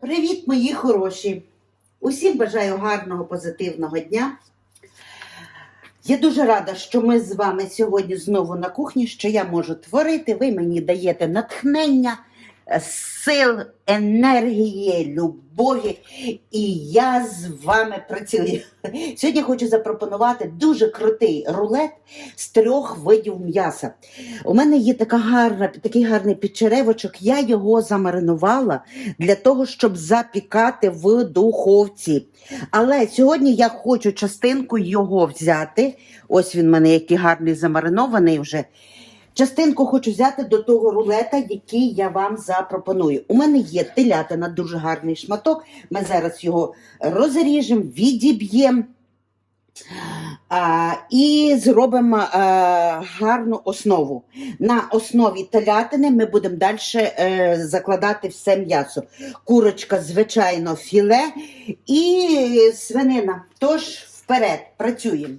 Привіт, мої хороші! Усім бажаю гарного позитивного дня. Я дуже рада, що ми з вами сьогодні знову на кухні, що я можу творити. Ви мені даєте натхнення, сил, енергії, любові. І я з вами працюю. Сьогодні хочу запропонувати дуже крутий рулет з трьох видів м'яса. У мене є така гарна, такий гарний підчеревочок. Я його замаринувала для того, щоб запікати в духовці. Але сьогодні я хочу частинку його взяти. Ось він в мене який гарний замаринований вже. Частинку хочу взяти до того рулета, який я вам запропоную. У мене є телятина, дуже гарний шматок. Ми зараз його розріжемо, відіб'ємо. І зробимо а, гарну основу. На основі телятини ми будемо далі е, закладати все м'ясо. Курочка, звичайно, філе і свинина. Тож вперед працюємо.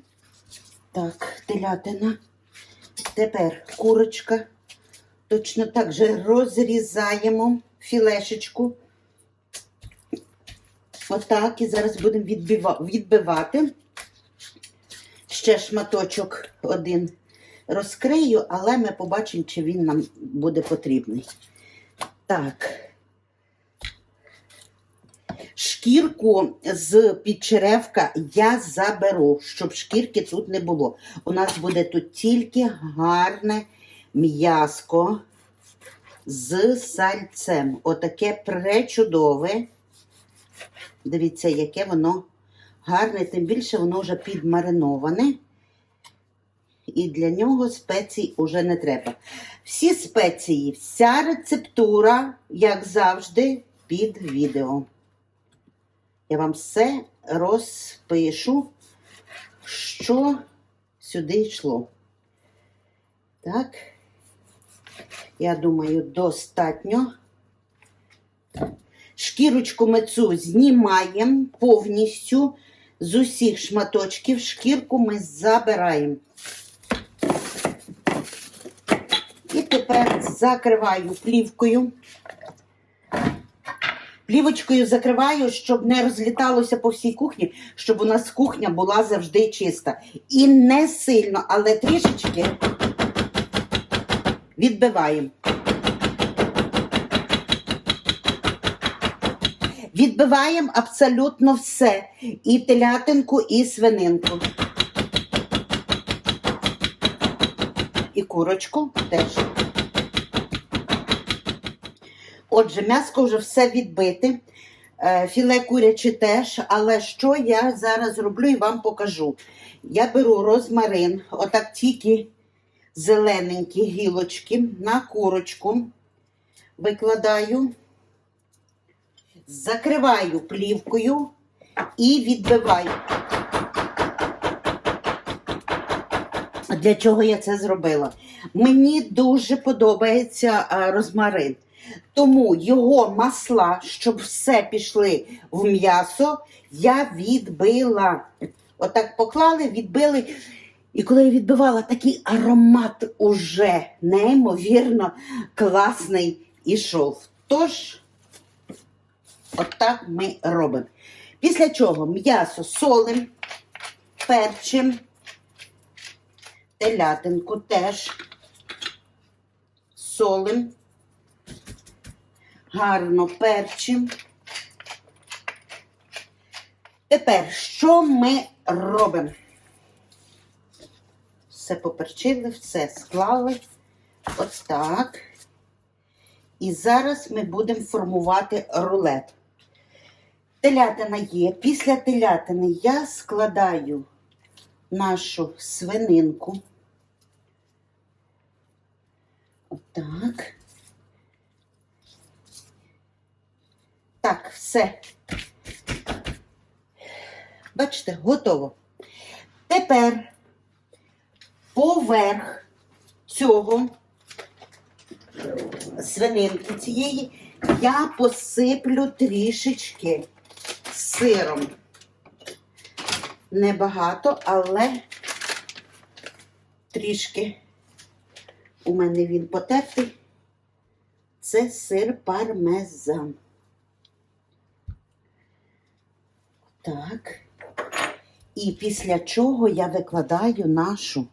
Так, телятина. Тепер курочка. Точно так же розрізаємо філешечку. Отак. І зараз будемо відбивати. Ще шматочок один розкрию, але ми побачимо, чи він нам буде потрібний. Так. Шкірку з підчеревка я заберу, щоб шкірки тут не було. У нас буде тут тільки гарне м'яско з сальцем. Отаке пречудове. Дивіться, яке воно гарне, тим більше воно вже підмариноване. І для нього спецій уже не треба. Всі спеції, вся рецептура, як завжди, під відео. Я вам все розпишу, що сюди йшло. Так, я думаю, достатньо. Шкірочку ми цю знімаємо повністю з усіх шматочків. Шкірку ми забираємо. І тепер закриваю плівкою. Плівочкою закриваю, щоб не розліталося по всій кухні, щоб у нас кухня була завжди чиста. І не сильно, але трішечки відбиваємо. Відбиваємо абсолютно все. І телятинку, і свининку. І курочку теж. Отже, м'яско вже все відбите. Е, Філе куряче теж, але що я зараз роблю і вам покажу. Я беру розмарин, отак тільки зелененькі гілочки на курочку, викладаю, закриваю плівкою і відбиваю. Для чого я це зробила? Мені дуже подобається розмарин. Тому його масла, щоб все пішли в м'ясо, я відбила. Отак поклали, відбили. І коли я відбивала, такий аромат уже неймовірно класний ішов. Тож, отак ми робимо. Після чого м'ясо солим, перчим, телятинку теж солим гарно перчим. Тепер, що ми робимо? Все поперчили, все склали. Ось так. І зараз ми будемо формувати рулет. Телятина є. Після телятини я складаю нашу свининку. Отак. Так, все. Бачите, готово. Тепер поверх цього свининки цієї я посиплю трішечки сиром. Небагато, але трішки у мене він потертий. Це сир пармезан. Так. І після чого я викладаю нашу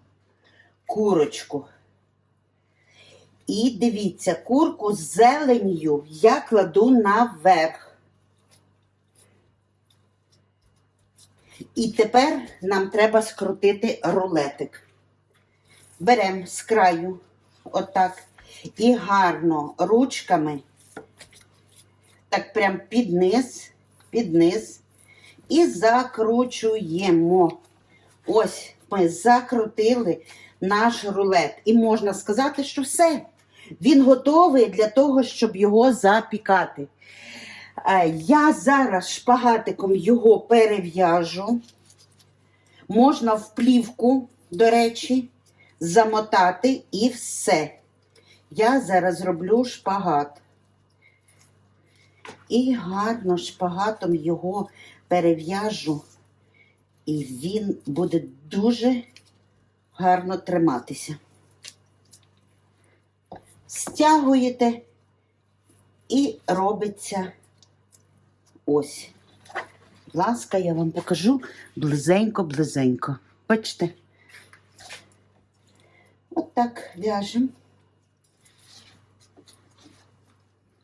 курочку. І дивіться, курку з зеленью я кладу наверх. І тепер нам треба скрутити рулетик. Беремо з краю, отак, і гарно ручками, так прям під низ, під низ, і закручуємо. Ось ми закрутили наш рулет. І можна сказати, що все. Він готовий для того, щоб його запікати. Е, Я зараз шпагатиком його перев'яжу. Можна в плівку, до речі, замотати і все. Я зараз роблю шпагат. І гарно шпагатом його перев'яжу, і він буде дуже гарно триматися. Стягуєте і робиться ось. Будь ласка, я вам покажу близенько-близенько. Бачите? От так в'яжемо.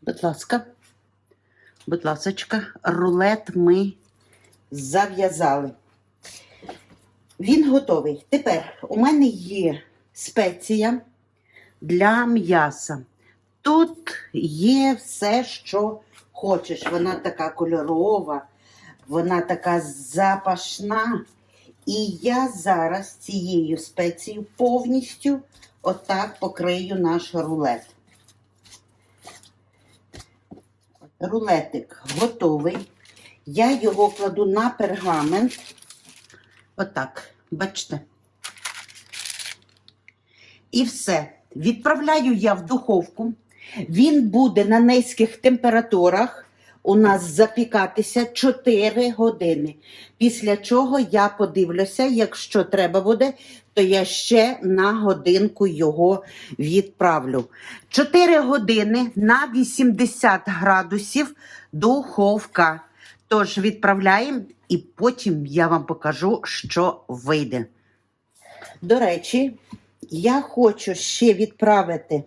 Будь ласка. Будь ласочка, рулет ми зав'язали. Він готовий. Тепер у мене є спеція для м'яса. Тут є все, що хочеш. Вона така кольорова, вона така запашна. І я зараз цією спецією повністю отак покрию наш рулет. Рулетик готовий. Я його кладу на пергамент. Отак, бачите. І все. Відправляю я в духовку. Він буде на низьких температурах у нас запікатися 4 години. Після чого я подивлюся, якщо треба буде, то я ще на годинку його відправлю. 4 години на 80 градусів духовка. Тож відправляємо і потім я вам покажу, що вийде. До речі, я хочу ще відправити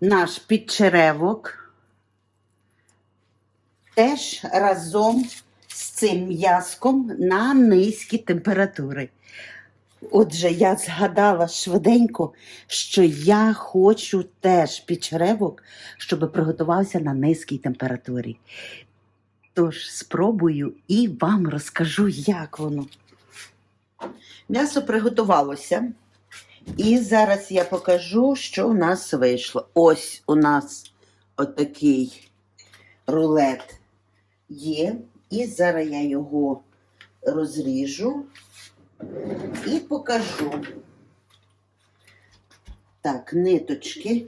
наш підчеревок теж разом з цим м'язком на низькі температури. Отже, я згадала швиденько, що я хочу теж підчеревок, щоб приготувався на низькій температурі. Тож спробую і вам розкажу, як воно. М'ясо приготувалося. І зараз я покажу, що у нас вийшло. Ось у нас отакий рулет є. І зараз я його розріжу і покажу. Так, ниточки.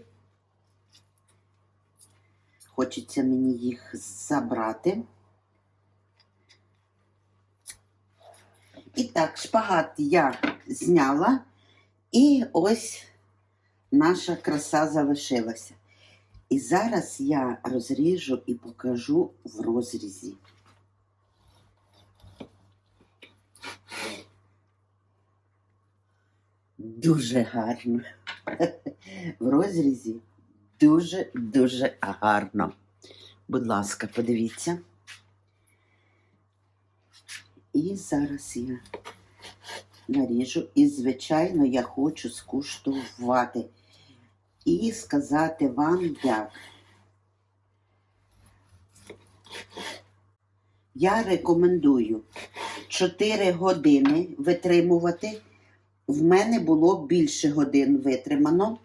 Хочеться мені їх забрати. І так, шпагат я зняла, і ось наша краса залишилася. І зараз я розріжу і покажу в розрізі. Дуже гарно. В розрізі дуже-дуже гарно. Будь ласка, подивіться. І зараз я наріжу. І, звичайно, я хочу скуштувати і сказати вам як. Я рекомендую 4 години витримувати. В мене було більше годин витримано,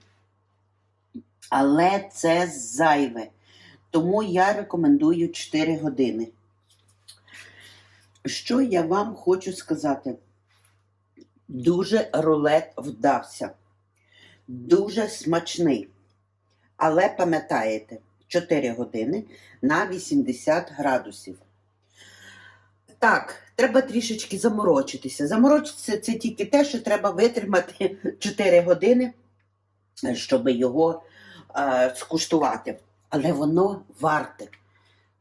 але це зайве. Тому я рекомендую 4 години. Що я вам хочу сказати? Дуже рулет вдався. Дуже смачний. Але пам'ятаєте, 4 години на 80 градусів. Так, треба трішечки заморочитися. Заморочитися це тільки те, що треба витримати 4 години, щоб його е, скуштувати. Але воно варте.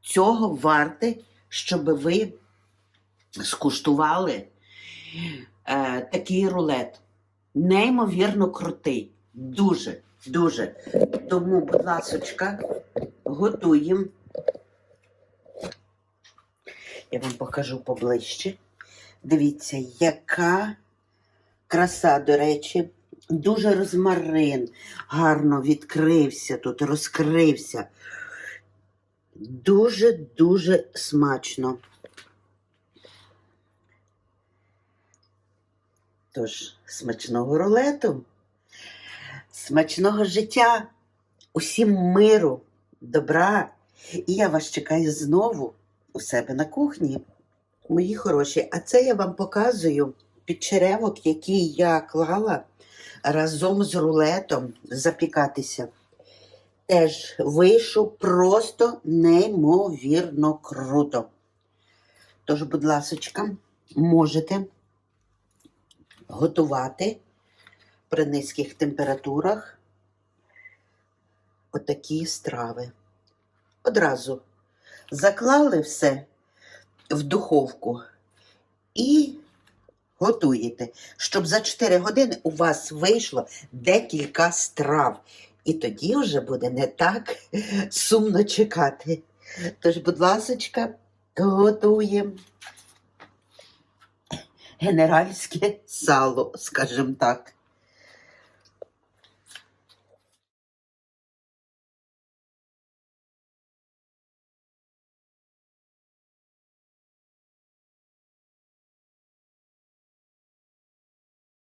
Цього варте, щоб ви скуштували е, такий рулет. Неймовірно крутий. Дуже, дуже. Тому, будь ласочка, готуємо. Я вам покажу поближче. Дивіться, яка краса, до речі, дуже розмарин, гарно відкрився тут, розкрився. Дуже-дуже смачно. Тож, смачного рулету, смачного життя, усім миру, добра. І я вас чекаю знову у себе на кухні, мої хороші. А це я вам показую підчеревок, який я клала разом з рулетом запікатися. Теж вийшов просто неймовірно круто. Тож, будь ласочка, можете готувати при низьких температурах отакі страви. Одразу заклали все в духовку і готуєте, щоб за 4 години у вас вийшло декілька страв. І тоді вже буде не так сумно чекати. Тож, будь ласочка, готуємо генеральське сало, скажімо так.